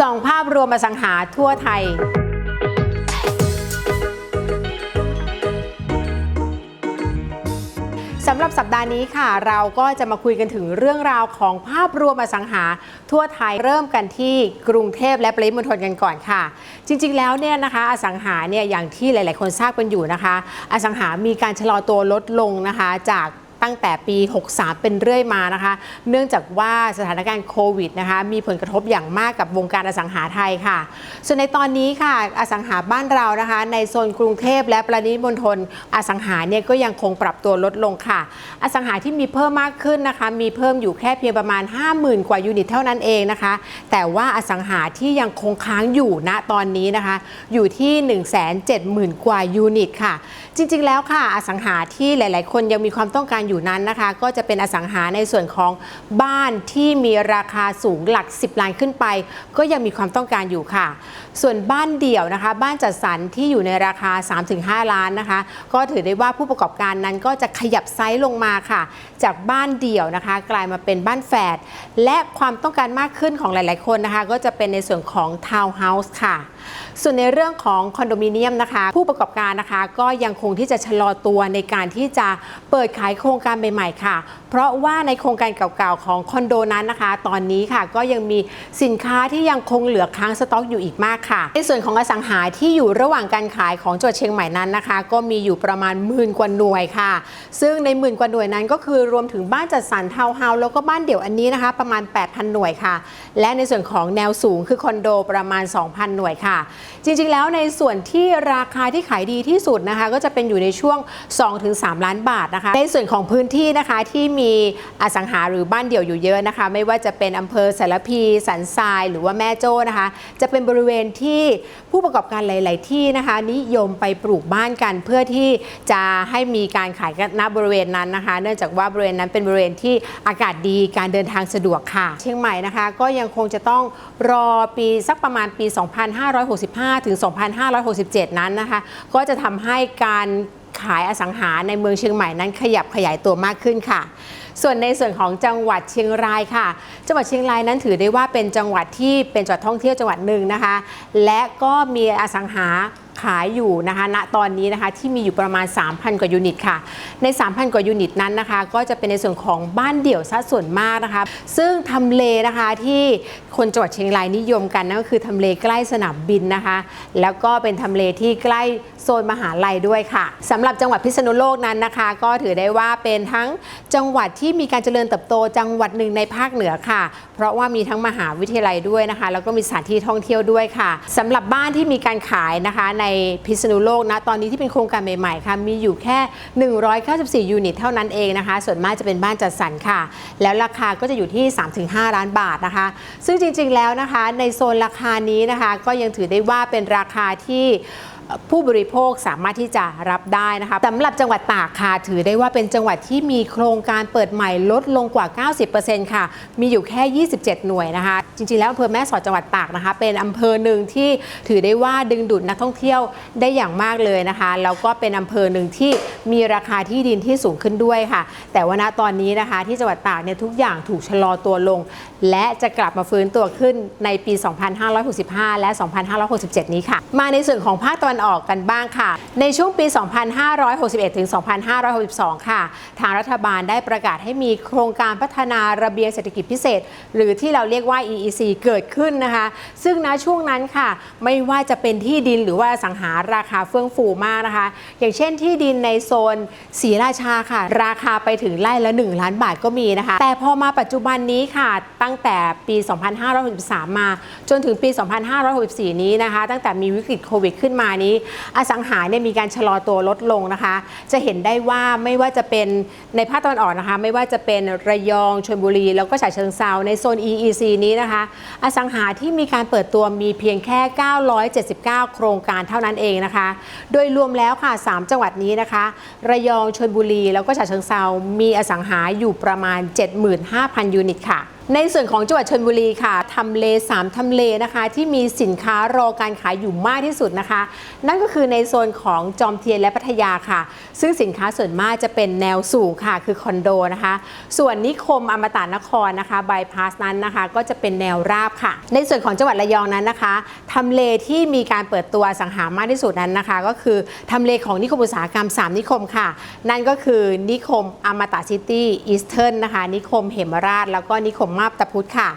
ส่องภาพรวมอสังหาทั่วไทยสำหรับสัปดาห์นี้ค่ะ เราก็จะมาคุยกันถึงเรื่องราวของภาพรวมอสังหา ทั่วไทยเริ่มกันที่กรุงเทพและปริมณฑลกันก่อนค่ะ จริงๆแล้วเนี่ยนะคะ อสังหาเนี่ยอย่างที่หลาย ๆ คนทราบกันอยู่นะคะ อสังหามีการชะลอตัวลดลงนะคะ จาก ตั้งแต่ปี 63 เป็นเรื่อยมานะคะ เนื่องจากว่าสถานการณ์โควิดนะคะมีผลกระทบอย่างมากกับวงการอสังหาไทยค่ะ ส่วนในตอนนี้ค่ะอสังหาบ้านเรานะคะ ในโซนกรุงเทพและปริมณฑลอสังหาเนี่ยก็ยังคงปรับตัวลดลงค่ะ อสังหาที่มีเพิ่มมากขึ้นนะคะ มีเพิ่มอยู่แค่เพียงประมาณ 50,000 กว่ายูนิตเท่านั้นเองนะคะ แต่ว่าอสังหาที่ยังคงค้างอยู่ณตอนนี้นะคะ อยู่ที่ 170,000 กว่ายูนิตค่ะ จริง ๆ แล้วค่ะ อสังหาที่หลาย ๆ คนยังมีความต้องการอยูู่่นั้นนะคะ ก็จะเป็นอสังหาในส่วนของบ้านที่มีราคาสูงหลัก 10 ล้านขึ้นไป ก็ยังมีความต้องการอยู่ค่ะ ส่วนบ้านเดี่ยวนะคะ บ้านจัดสรรที่อยู่ในราคา 3-5 ล้านนะคะ ก็ถือได้ว่าผู้ประกอบการนั้นก็จะขยับไซส์ลงมาค่ะ จากบ้านเดี่ยวนะคะ กลายมาเป็นบ้านแฝดและความต้องการมากขึ้นของหลาย ๆ คนนะคะ ก็จะเป็นในส่วนของทาวน์เฮาส์ค่ะ ส่วนในเรื่องของคอนโดมิเนียมนะคะ ผู้ประกอบการนะคะก็ยังคงที่จะชะลอตัวในการที่จะเปิดขายโครงการใหม่ๆค่ะ เพราะว่าในโครงการเก่าๆของคอนโดนั้นนะคะ ตอนนี้ค่ะก็ยังมีสินค้าที่ยังคงเหลือค้างสต็อกอยู่อีกมากค่ะ ในส่วนของอสังหาที่อยู่ระหว่างการขายของจังหวัดเชียงใหม่นั้นนะคะ ก็มีอยู่ประมาณหมื่นกว่าหน่วยค่ะ ซึ่งในหมื่นกว่าหน่วยนั้นก็คือรวมถึงบ้านจัดสรรทาวน์เฮาส์แล้วก็บ้านเดี่ยวอันนี้นะคะ ประมาณ 8,000 หน่วยค่ะ และในส่วนของแนวสูงคือคอนโดประมาณ 2,000 หน่วยค่ะจริงๆแล้วในส่วนที่ราคาที่ขายดีที่สุดนะคะ ก็จะเป็นอยู่ในช่วง 2-3 ล้านบาทนะคะ ในส่วนของพื้นที่นะคะที่มีอสังหาหรือบ้านเดี่ยวอยู่เยอะนะคะ ไม่ว่าจะเป็นอำเภอสารพีสันทราย หรือว่าแม่โจ้นะคะ จะเป็นบริเวณที่ผู้ประกอบการหลาย ๆ ที่นะคะ นิยมไปปลูกบ้านกันเพื่อที่จะให้มีการขายกันณบริเวณนั้นนะคะ เนื่องจากว่าบริเวณนั้นเป็นบริเวณที่อากาศดีการเดินทางสะดวกค่ะ เชียงใหม่นะคะ ก็ยังคงจะต้องรอปีสักประมาณปี2565 ถึง 2567 นั้นนะคะ ก็จะทำให้การขายอสังหาในเมืองเชียงใหม่นั้นขยับขยายตัวมากขึ้นค่ะ ส่วนในส่วนของจังหวัดเชียงรายค่ะ จังหวัดเชียงรายนั้นถือได้ว่าเป็นจังหวัดที่เป็นจังหวัดท่องเที่ยวจังหวัดหนึ่งนะคะ และก็มีอสังหา ขายอยู่นะคะณตอนนี้นะคะที่มีอยู่ประมาณ 3,000 กว่ายูนิตค่ะ ใน 3,000 กว่ายูนิตนั้นนะคะ ก็จะเป็นในส่วนของบ้านเดี่ยวซะส่วนมากนะคะ ซึ่งทำเลนะคะที่คนจังหวัดเชียงรายนิยมกันนั่นก็คือทำเลใกล้สนามบินนะคะ แล้วก็เป็นทำเลที่ใกล้โซนมหาลัยด้วยค่ะสำหรับจังหวัดพิษณุโลกนั้นนะคะ ก็ถือได้ว่าเป็นทั้งจังหวัดที่มีการเจริญเติบโตจังหวัดหนึ่งในภาคเหนือค่ะ เพราะว่ามีทั้งมหาวิทยาลัยด้วยนะคะ แล้วก็มีสถานที่ท่องเที่ยวด้วยค่ะสำหรับบ้านที่มีการขายนะคะในพิษณุโลกนะตอนนี้ที่เป็นโครงการใหม่ๆค่ะมีอยู่แค่ 194 ยูนิตเท่านั้นเองนะคะ ส่วนมากจะเป็นบ้านจัดสรรค่ะ แล้วราคาก็จะอยู่ที่ 3-5 ล้านบาทนะคะ ซึ่งจริงๆแล้วนะคะในโซนราคานี้นะคะ ก็ยังถือได้ว่าเป็นราคาที่ ผู้บริโภคสามารถที่จะรับได้นะคะสำหรับจังหวัดตากค่ะถือได้ว่าเป็นจังหวัดที่มีโครงการเปิดใหม่ลดลงกว่า 90%ค่ะ มีอยู่แค่ 27 หน่วยนะคะ จริงๆ แล้วอำเภอแม่สอดจังหวัดตากนะคะ เป็นอำเภอหนึ่งที่ถือได้ว่าดึงดูดนักท่องเที่ยวได้อย่างมากเลยนะคะ แล้วก็เป็นอำเภอหนึ่งที่มีราคาที่ดินที่สูงขึ้นด้วยค่ะ แต่ว่าณตอนนี้นะคะ ที่จังหวัดตากเนี่ยทุกอย่างถูกชะลอตัวลง และจะกลับมาฟื้นตัวขึ้นในปี 2565 และ 2567 นี้ค่ะ มาในส่วนของภาคตะวันออกกันบ้างค่ะ ในช่วงปี 2561 ถึง 2562 ค่ะ ทางรัฐบาลได้ประกาศให้มีโครงการพัฒนาระเบียงเศรษฐกิจพิเศษ หรือที่เราเรียกว่า EEC เกิดขึ้นนะคะ ซึ่งณช่วงนั้นค่ะ ไม่ว่าจะเป็นที่ดินหรือว่าสังหาราคาเฟื่องฟูมากนะคะ อย่างเช่นที่ดินในโซนศรีราชาค่ะ ราคาไปถึงไร่ละ 1 ล้านบาทก็มีนะคะ แต่พอมาปัจจุบันนี้ค่ะ ตั้งแต่ปี 2563 มา จนถึงปี 2564 นี้นะคะ ตั้งแต่มีวิกฤตโควิดขึ้นมานี้อสังหาเนี่ยมีการชะลอตัวลดลงนะคะ จะเห็นได้ว่าไม่ว่าจะเป็นในภาคตะวันออกนะคะ ไม่ว่าจะเป็นระยองชลบุรี แล้วก็ฉะเชิงเซาในโซน EEC นี้นะคะ อสังหาที่มีการเปิดตัวมีเพียงแค่ 979 โครงการเท่านั้นเองนะคะ โดยรวมแล้วค่ะ 3 จังหวัดนี้นะคะ ระยองชลบุรี แล้วก็ฉะเชิงเซามีอสังหาอยู่ประมาณ 75,000 ยูนิตค่ะ ในส่วนของจังหวัดชนบุรีค่ะทำเล3ทำเลนะคะ ที่มีสินค้ารอการขายอยู่มากที่สุดนะคะ นั่นก็คือในโซนของจอมเทียนและพัทยาค่ะ ซึ่งสินค้าส่วนมากจะเป็นแนวสูงค่ะคือคอนโดนะคะ ส่วนนิคมอมตะนครนะคะบายพาสนั้นนะคะ ก็จะเป็นแนวราบค่ะ ในส่วนของจังหวัดระยองนั้นนะคะทำเลที่มีการเปิดตัวสังหามากที่สุดนั้นนะคะ ก็คือทำเลของนิคมอุตสาหกรรม 3 นิคมค่ะ นั่นก็คือนิคมอมตะซิตี้อีสเทิร์นนะคะ นิคมเหมราชแล้วก็นิคมมาบตาพุธค่ะ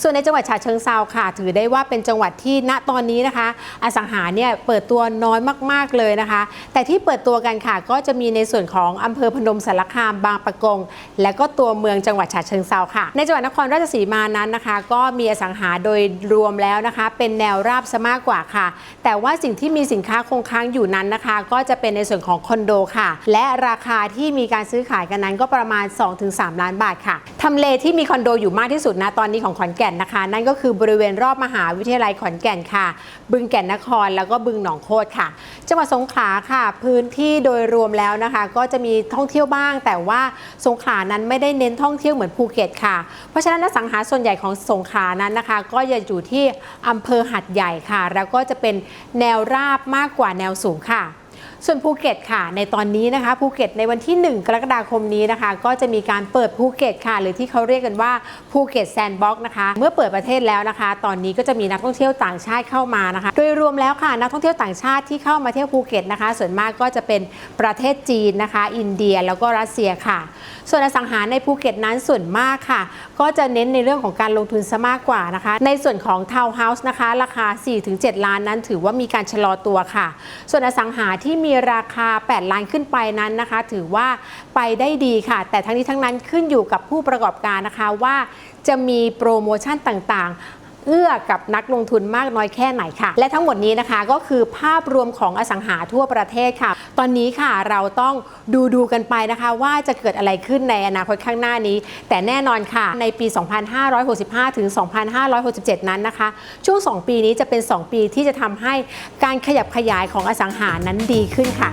ส่วนในจังหวัดฉะเชิงเซาค่ะ ถือได้ว่าเป็นจังหวัดที่ณตอนนี้นะคะ อสังหาเนี่ยเปิดตัวน้อยมาก ๆ เลยนะคะ แต่ที่เปิดตัวกันค่ะ ก็จะมีในส่วนของอำเภอพนมสารคามบางปะกง และก็ตัวเมืองจังหวัดฉะเชิงเซาค่ะ ในจังหวัดนครราชสีมานั้นนะคะ ก็มีอสังหาโดยรวมแล้วนะคะ เป็นแนวราบซะมากกว่าค่ะ แต่ว่าสิ่งที่มีสินค้าคงค้างอยู่นั้นนะคะ ก็จะเป็นในส่วนของคอนโดค่ะ และราคาที่มีการซื้อขายกันนั้นก็ประมาณ 2-3 ล้านบาทค่ะ ทำเลที่มีคอนโดอยู่มากที่สุดนะตอนนี้ของขอนแก่นนะคะ นั่นก็คือบริเวณรอบมหาวิทยาลัยขอนแก่นค่ะ บึงแก่นนครแล้วก็บึงหนองโคตค่ะ จังหวัดสงขลาค่ะ พื้นที่โดยรวมแล้วนะคะ ก็จะมีท่องเที่ยวบ้าง แต่ว่าสงขลานั้นไม่ได้เน้นท่องเที่ยวเหมือนภูเก็ตค่ะ เพราะฉะนั้นอสังหาส่วนใหญ่ของสงขลานั้นนะคะ ก็จะอยู่ที่อำเภอหัดใหญ่ค่ะ แล้วก็จะเป็นแนวราบมากกว่าแนวสูงค่ะ ส่วนภูเก็ตค่ะ ในตอนนี้นะคะภูเก็ตในวันที่ 1 กรกฎาคมนี้นะคะ ก็จะมีการเปิดภูเก็ตค่ะ หรือที่เขาเรียกกันว่าภูเก็ตแซนด์บ็อกซ์นะคะ เมื่อเปิดประเทศแล้วนะคะ ตอนนี้ก็จะมีนักท่องเที่ยวต่างชาติเข้ามานะคะ โดยรวมแล้วค่ะนักท่องเที่ยวต่างชาติที่เข้ามาเที่ยวภูเก็ตนะคะ ส่วนมากก็จะเป็นประเทศจีนนะคะ อินเดียแล้วก็รัสเซียค่ะ ส่วนอสังหาในภูเก็ตนั้นส่วนมากค่ะ ก็จะเน้นในเรื่องของการลงทุนซะมากกว่านะคะ ในส่วนของทาวน์เฮาส์นะคะราคา 4-7 ล้านนั้น ถือว่ามีการชะลอตัวค่ะ ส่วนอสังหาที่มีีราคา 8 ล้านขึ้นไปนั้นนะคะ ถือว่าไปได้ดีค่ะ แต่ทั้งนี้ทั้งนั้นขึ้นอยู่กับผู้ประกอบการนะคะว่าจะมีโปรโมชั่นต่างๆ เอื้อกับนักลงทุนมากน้อยแค่ไหนค่ะ และทั้งหมดนี้นะคะก็คือภาพรวมของอสังหาทั่วประเทศค่ะ ตอนนี้ค่ะเราต้องดูดูกันไปนะคะ ว่าจะเกิดอะไรขึ้นในอนาคตข้างหน้านี้ แต่แน่นอนค่ะในปี 2565 ถึง 2567 นั้นนะคะ ช่วง 2 ปีนี้จะเป็น 2 ปีที่จะทำให้การขยับขยายของอสังหานั้นดีขึ้นค่ะ